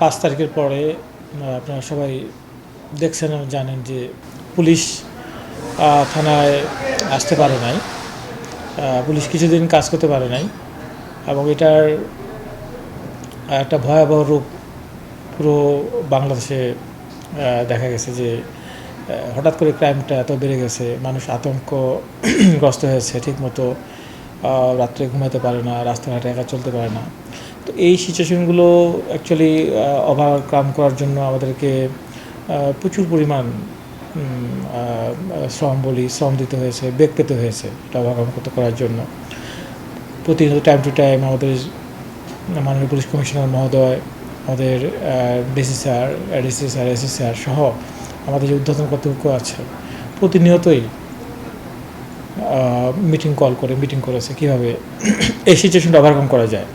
পাঁচ তারিখের পরে আপনারা সবাই দেখছেন জানেন যে পুলিশ থানায় আসতে পারে নাই। পুলিশ কিছুদিন কাজ করতে পারে নাই এবং এটার একটা ভয়াবহ রূপ পুরো বাংলাদেশে দেখা গেছে যে হঠাৎ করে ক্রাইমটা এত বেড়ে গেছে, মানুষ আতঙ্কগ্রস্ত হয়েছে, ঠিকমতো রাত্রে ঘুমাতে পারে না, রাস্তাঘাটে একা চলতে পারে না। তো এই সিচুয়েশনগুলো অ্যাকচুয়ালি ওভারকাম করার জন্য আমাদেরকে প্রচুর পরিমাণ শ্রম বলি, শ্রম দিতে হয়েছে বেগ পেতে হয়েছে, এটা ওভারকাম করতে করার জন্য। প্রতিনিয়ত টাইম টু টাইম আমাদের মাননীয় পুলিশ কমিশনার মহোদয়, আমাদের DC sir ADC sir AC sir সহ আমাদের যে উদ্বোধন কর্তৃপক্ষ আছে, প্রতিনিয়তই মিটিং কল করে মিটিং করেছে কীভাবে এই সিচুয়েশনটা ওভারকাম করা যায়।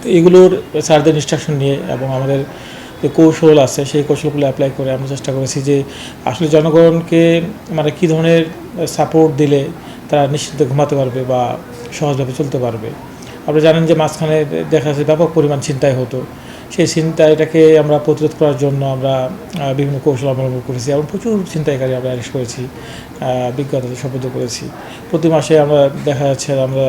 তো এগুলোর স্যারদের ইনস্ট্রাকশন নিয়ে এবং আমাদের যে কৌশল আছে, সেই কৌশলগুলো অ্যাপ্লাই করে আমরা চেষ্টা করেছি যে আসলে জনগণকে মানে কী ধরনের সাপোর্ট দিলে তারা নিশ্চিন্তে ঘুমাতে পারবে বা সহজভাবে চলতে পারবে। আপনি জানেন যে মাঝখানে দেখা যাচ্ছে ব্যাপক পরিমাণ ছিনতাই হতো। সেই ছিনতাইটাকে আমরা প্রতিরোধ করার জন্য আমরা বিভিন্ন কৌশল অবলম্বন করেছি এবং প্রচুর ছিনতাইকারী আমরা অ্যারেস্ট করেছি বিজ্ঞতা শপথ করেছি। প্রতি মাসে আমরা দেখা যাচ্ছে আমরা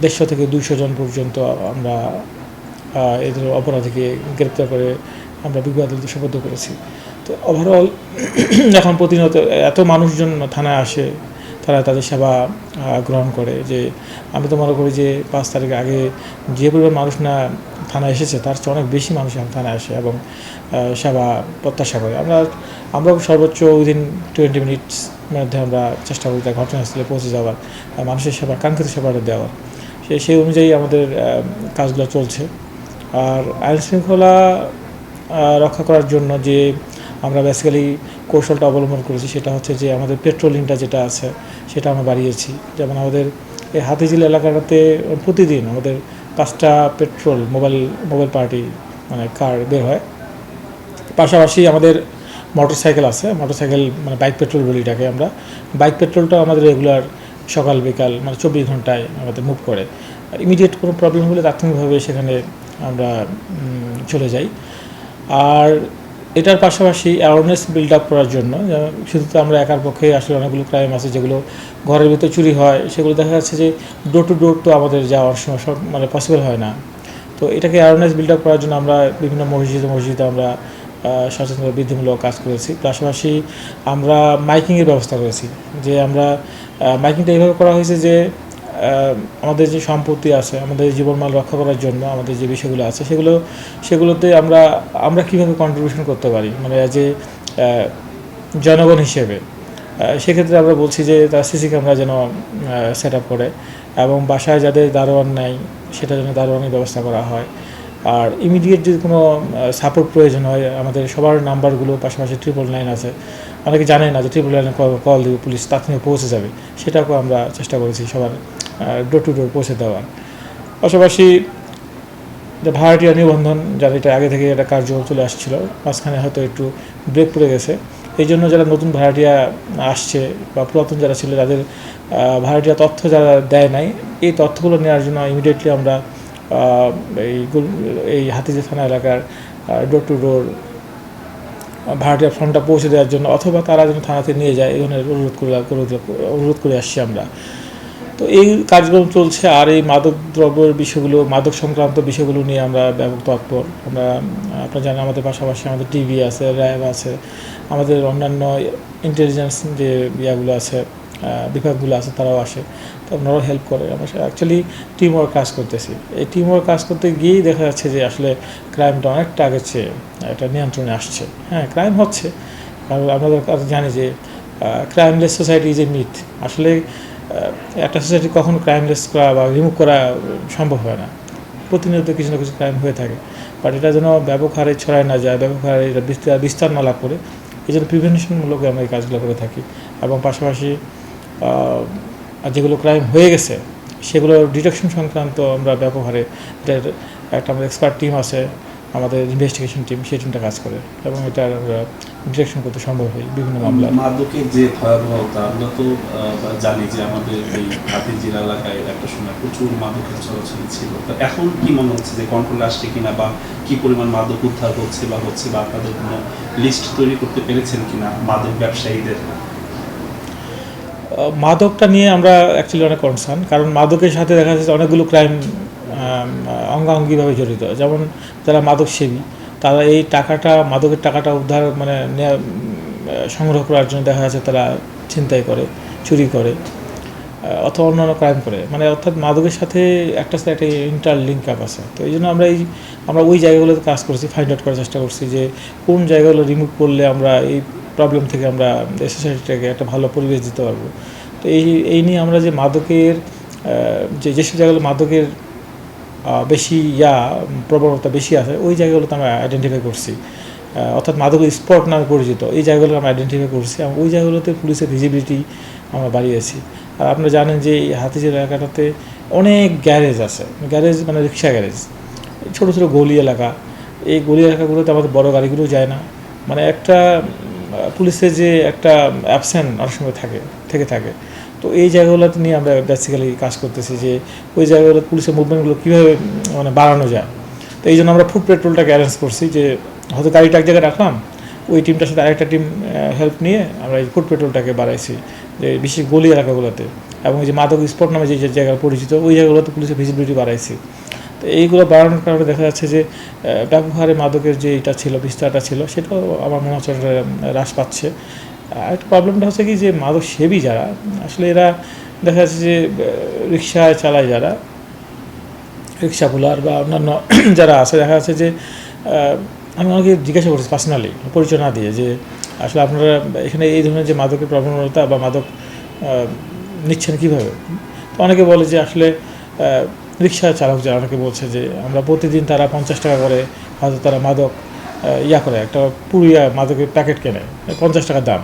দেড়শো থেকে দুইশো জন পর্যন্ত আমরা এদের অপরাধীকে গ্রেপ্তার করে আমরা বিজ্ঞতা শপথ করেছি। তো ওভারঅল এখন প্রতিনিয়ত এত মানুষজন থানায় আসে, তারা তাদের সেবা গ্রহণ করে যে আমি তো মনে করি যে পাঁচ তারিখ আগে যে পরিমাণ মানুষ না থানায় এসেছে, তার চেয়ে অনেক বেশি মানুষ এখন থানায় আসে এবং সেবা প্রত্যাশা করে। আমরা আমরা সর্বোচ্চ উইদিন টোয়েন্টি মিনিটস মধ্যে আমরা চেষ্টা করি তার ঘটনাস্থলে পৌঁছে যাওয়ার, মানুষের সেবা, কাঙ্ক্ষিত সেবাটা দেওয়ার। সেই অনুযায়ী আমাদের কাজগুলো চলছে। আর আইন শৃঙ্খলা রক্ষা করার জন্য যে আমরা বেসিক্যালি কৌশলটা অবলম্বন করেছি, সেটা হচ্ছে যে আমাদের পেট্রোলিংটা যেটা আছে, সেটা আমরা বাড়িয়েছি। যেমন আমাদের এই হাতিঝিল এলাকাটাতে প্রতিদিন আমাদের পাঁচটা পেট্রোল মোবাইল মোবাইল পার্টি মানে কার বের হয়। পাশাপাশি আমাদের মোটর সাইকেল আছে মোটর সাইকেল মানে বাইক পেট্রোল বলি আমরা। বাইক পেট্রোলটা আমাদের রেগুলার সকাল, বিকাল মানে চব্বিশ ঘন্টায় আমাদের মুভ করে। আর ইমিডিয়েট কোনো প্রবলেম হলে তাৎক্ষণিকভাবে সেখানে আমরা চলে যাই। আর এটার পাশাপাশি অ্যাওয়ারনেস বিল্ড আপ করার জন্য শুধু তো আমরা একার পক্ষে আসলে অনেকগুলো ক্রাইম আছে, যেগুলো ঘরের ভিতরে চুরি হয়, সেগুলো দেখা যাচ্ছে যে ডোর টু ডোর তো আমাদের যাওয়ার সময় সব মানে পসিবল হয় না। তো এটাকে অ্যাওয়ারনেস বিল্ড আপ করার জন্য আমরা বিভিন্ন মসজিদে মসজিদে আমরা সচেতনতা বৃদ্ধিমূলক কাজ করেছি। পাশাপাশি আমরা মাইকিংয়ের ব্যবস্থা করেছি, যে আমরা মাইকিংটা এইভাবে করা হয়েছে যে আমাদের যে সম্পত্তি আছে, আমাদের জীবনমান রক্ষা করার জন্য আমাদের যে বিষয়গুলো আছে, সেগুলো, সেগুলোতে আমরা আমরা কীভাবে কন্ট্রিবিউশন করতে পারি? মানে অ্যাজ এ জনগণ হিসেবে। সেক্ষেত্রে আমরা বলছি যে, তারা সিসি ক্যামেরা যেন সেট আপ করে এবং বাসায় যাদের দারোয়ান নাই, সেটা যেন দারোয়ানের ব্যবস্থা করা হয়। আর ইমিডিয়েট যদি কোনো সাপোর্ট প্রয়োজন হয়, আমাদের সবার নাম্বারগুলো পাশাপাশি ট্রিপল নাইন আছে। অনেকে জানে না যে ট্রিপল নাইনে কল দিবে পুলিশ তাৎক্ষণিক পৌঁছে যাবে। সেটাকেও আমরা চেষ্টা করেছি সবার ডোর টু ডোর পৌঁছে দেওয়ার। পাশাপাশি যে ভাড়াটিয়া নিবন্ধন যারা এটা আগে থেকে একটা কার্য চলে আসছিল, মাঝখানে হয়তো একটু ব্রেক পড়ে গেছে। এই জন্য যারা নতুন ভাড়াটিয়া আসছে বা পুরাতন যারা ছিল, তাদের ভাড়াটিয়া তথ্য যারা দেয় নাই, এই তথ্যগুলো নেওয়ার জন্য ইমিডিয়েটলি আমরা এই এই হাতিজে থানা এলাকার ডোর টু ডোর ভাড়াটিয়া ফর্মটা পৌঁছে দেওয়ার জন্য অথবা তারা যেন থানাতে নিয়ে যায়, এই ধরনের অনুরোধ করে অনুরোধ করে আসছি আমরা। তো এই কার্যক্রম চলছে আর এই মাদক দ্রব্যের বিষয়গুলো, মাদক সংক্রান্ত বিষয়গুলো নিয়ে আমরা ব্যাপক তৎপর। আমরা, আপনারা জানেন আমাদের পাশাপাশি আমাদের টিভি আছে র্যাব আছে, আমাদের অন্যান্য ইন্টেলিজেন্স যে ইয়াগুলো আছে বিভাগগুলো আছে, তারাও আসে। তো ওনারাও হেল্প করে। আমরা অ্যাকচুয়ালি টিম ওয়ার্ক কাজ করতেছি। এই টিম ওয়ার্ক কাজ করতে গিয়েই দেখা যাচ্ছে যে আসলে ক্রাইমটা অনেকটা আগের চেয়ে এটা নিয়ন্ত্রণে আসছে। হ্যাঁ ক্রাইম হচ্ছে। কারণ কাছে জানি যে crimeless society is a myth আসলে একটা সোসাইটি কখনো ক্রাইমলেস করা বা রিমুভ করা সম্ভব হয় না। প্রতিনিয়ত কিছু না কিছু ক্রাইম হয়ে থাকে। বাট এটা যেন ব্যাপক হারে ছড়ায় না যায়, ব্যাপক হারে এটা বিস্তার বিস্তার না লাভ করে এই জন্য প্রিভেনশনমূলক আমরা এই কাজগুলো করে থাকি। এবং পাশাপাশি যেগুলো ক্রাইম হয়ে গেছে সেগুলো ডিটেকশন সংক্রান্ত আমরা ব্যবহারে এটার একটা আমাদের এক্সপার্ট টিম আছে আমাদের ইনভেস্টিগেশন টিম সেই টিমটা কাজ করে এবং এটার ডিটেকশন করতে সম্ভব হয় বিভিন্ন মামলায়। মাদকের যে ভয়াবহতা আমরা তো জানি যে আমাদের এই হাতিঝিল এলাকায় একটা সময় প্রচুর মাদকের চলাচল ছিল। তো এখন কি মনে হচ্ছে যে কন্ট্রোল আসছে কিনা বা কি পরিমাণ মাদক উদ্ধার হচ্ছে বা হচ্ছে বা আপনাদের কোনো লিস্ট তৈরি করতে পেরেছেন কিনা মাদক ব্যবসায়ীদের? মাদকটা নিয়ে আমরা অ্যাকচুয়ালি অনেক কনসার্ন কারণ মাদকের সাথে দেখা যাচ্ছে অনেকগুলো ক্রাইম অঙ্গাঙ্গিভাবে জড়িত। যেমন যারা মাদক সেবী তারা এই টাকাটা, মাদকের টাকাটা উদ্ধার মানে সংগ্রহ করার জন্য দেখা যাচ্ছে তারা ছিনতাই করে, চুরি করে অথবা অন্যান্য ক্রাইম করে। মানে অর্থাৎ মাদকের সাথে একটা সাথে একটা ইন্টার লিঙ্ক আপ আছে। তো এই জন্য আমরা এই, আমরা ওই জায়গাগুলোতে কাজ করছি ফাইন্ড আউট করার চেষ্টা করছি যে কোন জায়গাগুলো রিমুভ করলে আমরা এই প্রবলেম থেকে আমরা সোসাইটিটাকে একটা ভালো পরিবেশ দিতে পারব। তো এই এই নিয়ে আমরা যে মাদকের যে, যেসব জায়গাগুলো মাদকের বেশি ইয়া, প্রবণতা বেশি আছে, ওই জায়গাগুলোতে আমরা আইডেন্টিফাই করছি। অর্থাৎ মাদকের স্পট নামে পরিচিত, এই জায়গাগুলো আমরা আইডেন্টিফাই করছি ওই জায়গাগুলোতে পুলিশের ভিজিবিলিটি আমরা বাড়িয়েছি। আর আপনারা জানেন যে এই হাতিঝিল এলাকাটাতে অনেক গ্যারেজ আছে, গ্যারেজ মানে রিক্সা গ্যারেজ। ছোটো ছোটো গলি এলাকা, এই গলি এলাকাগুলোতে আমাদের বড় গাড়িগুলো যায় না। মানে একটা পুলিশের যে একটা অ্যাবসেন্ট অনেক সময় থাকে, থেকে থাকে। তো এই জায়গাগুলোতে নিয়ে আমরা বেসিক্যালি কাজ করতেছি যে, ওই জায়গাগুলো পুলিশের মুভমেন্টগুলো কীভাবে মানে বাড়ানো যায়। তো এই জন্য আমরা ফুড পেট্রোলটাকে অ্যারেঞ্জ করছি যে, হয়তো গাড়িটা এক জায়গায় রাখলাম, ওই টিমটার সাথে আরেকটা টিম হেল্প নিয়ে আমরা এই ফুড পেট্রোলটাকে বাড়াইছি, যে বিশেষ গলি এলাকাগুলোতে। এবং যে মাদক স্পট নামে যে জায়গা পরিচিত, ওই জায়গাগুলোতে পুলিশের ভিজিবিলিটি বাড়াইছি। তো এইগুলো বাড়ানোর কারণে দেখা যাচ্ছে যে আহ, ব্যাপক হারে মাদকের যে এটা ছিল বিস্তারটা ছিল সেটাও আমার মনে হচ্ছে হ্রাস পাচ্ছে। আর একটা প্রবলেমটা হচ্ছে কি যে মাদক সেবী যারা আসলে এরা দেখা যাচ্ছে যে রিক্সা চালায় যারা রিক্সা পুলার বা অন্যান্য যারা আছে দেখা যাচ্ছে যে আমি অনেকে জিজ্ঞাসা করছি পার্সোনালি পরিচয় না দিয়ে যে আসলে আপনারা এখানে এই ধরনের যে মাদকের প্রবণতা বা মাদক নিচ্ছেন কীভাবে? তো অনেকে বলে যে আসলে রিক্সা চালক যারা অনেকে বলছে যে আমরা প্রতিদিন তারা পঞ্চাশ টাকা করে হয়তো তারা মাদক ইয়া করে, একটা পুরিয়া মাদকের প্যাকেট কেনে, পঞ্চাশ টাকা দাম।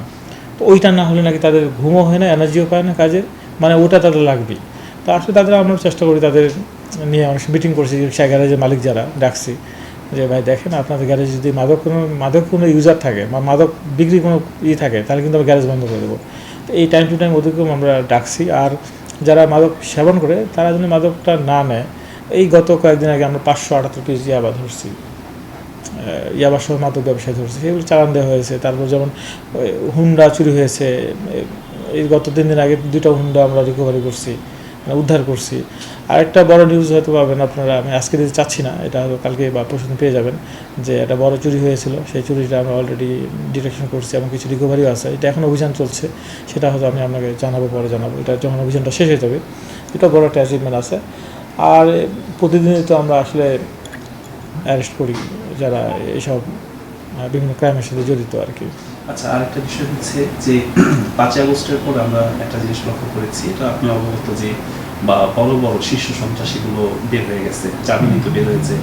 তো ওইটা না হলে নাকি তাদের ঘুমও হয় না, এনার্জিও পায় না কাজের মানে ওটা তাদের লাগবেই। তো আসলে তাদের আমরা চেষ্টা করি তাদের নিয়ে অনেক মিটিং করছি, রিক্সা গ্যারেজের মালিক যারা, ডাকছি, যে ভাই দেখেন আপনাদের গ্যারেজে যদি মাদক কোনো মাদক কোনো ইউজার থাকে বা মাদক বিক্রি কোনো ই থাকে, তাহলে কিন্তু আমরা গ্যারেজ বন্ধ করে দেবো। তো এই টাইম টু টাইম ওদেরকেও আমরা ডাকছি, আর যারা মাদক সেবন করে, তারা যদি মাদকটা না নেয়। এই গত কয়েকদিন আগে আমরা পাঁচশো আটাত্তর কেজি ইয়াবা ধরছি। ইয়াবা সহ মাদক ব্যবসায় ধরছি। সেগুলো চালান দেওয়া হয়েছে। তারপর যেমন হুন্ডা চুরি হয়েছে। এই গত তিন দিন আগে দুটো হুন্ডা আমরা রিকভারি করছি। উদ্ধার করছি। আরেকটা বড় নিউজ হয়তো পাবেন আপনারা, আমি আজকে দিতে চাচ্ছি না, এটা হয়তো কালকে বা পরশু দিন পেয়ে যাবেন, যে একটা বড় চুরি হয়েছিল, সেই চুরিটা আমরা অলরেডি ডিটেকশন করছি এবং কিছু রিকভারিও আছে। এটা এখন অভিযান চলছে, সেটা হয়তো আমি আপনাকে জানাব, পরে জানাব। এটা যখন অভিযানটা শেষ হয়ে যাবে, এটা বড় একটা অ্যাচিভমেন্ট আছে। আর প্রতিদিনই তো আমরা আসলে অ্যারেস্ট করি, যারা এইসব বিভিন্ন ক্রাইমের সাথে জড়িত আর কি। আচ্ছা আরেকটা বিষয় হচ্ছে যে, পাঁচই আগস্টের পর আমরা একটা জিনিস লক্ষ্য করেছি, এটা আপনি অবগত যে বা বড় বড় শীর্ষ সন্ত্রাসীগুলো বের হয়ে গেছে জামিনিত বের হয়েছে।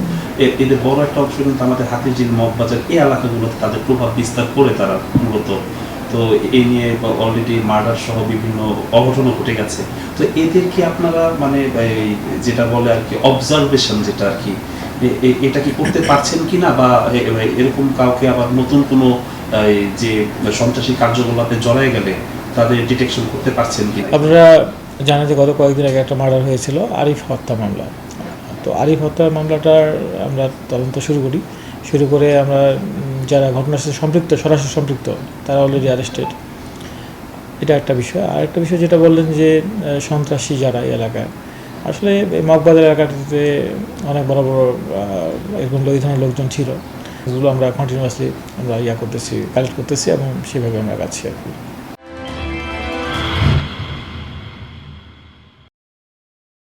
এদের বড় একটা অংশ কিন্তু আমাদের হাতিঝিল মগবাজার এই এলাকাগুলোতে তাদের প্রভাব বিস্তার করে তারা মূলত। তো এই নিয়ে অলরেডি মার্ডার সহ বিভিন্ন অঘটনও ঘটে গেছে। তো এদের কি আপনারা মানে যেটা বলে আর কি অবজারভেশন যেটা আর কি এটা কি করতে পারছেন কি না বা এরকম কাউকে আবার নতুন কোনো যে সন্ত্রাসী কার্যকলাপে জড়ায় গেলে তাদের ডিটেকশন করতে পারছেন কি আপনারা জানেন যে গত কয়েকদিন আগে একটা মার্ডার হয়েছিল, আরিফ হত্যা মামলা। তো আরিফ হত্যা মামলাটার আমরা তদন্ত শুরু করি। শুরু করে আমরা যারা ঘটনার সাথে সম্পৃক্ত, সরাসরি সম্পৃক্ত, তারা অলরেডি অ্যারেস্টেড এটা একটা বিষয়। আর একটা বিষয় যেটা বললেন যে সন্ত্রাসী যারা এই এলাকায়, আসলে এই মগবাজার এলাকাটিতে অনেক বড় বড় এরকম এই ধরনের লোকজন ছিল। এগুলো আমরা কন্টিনিউয়াসলি আমরা ইয়া করতেছি কালেক্ট করতেছি এবং সেভাবে আমরা গাচ্ছি আর কি।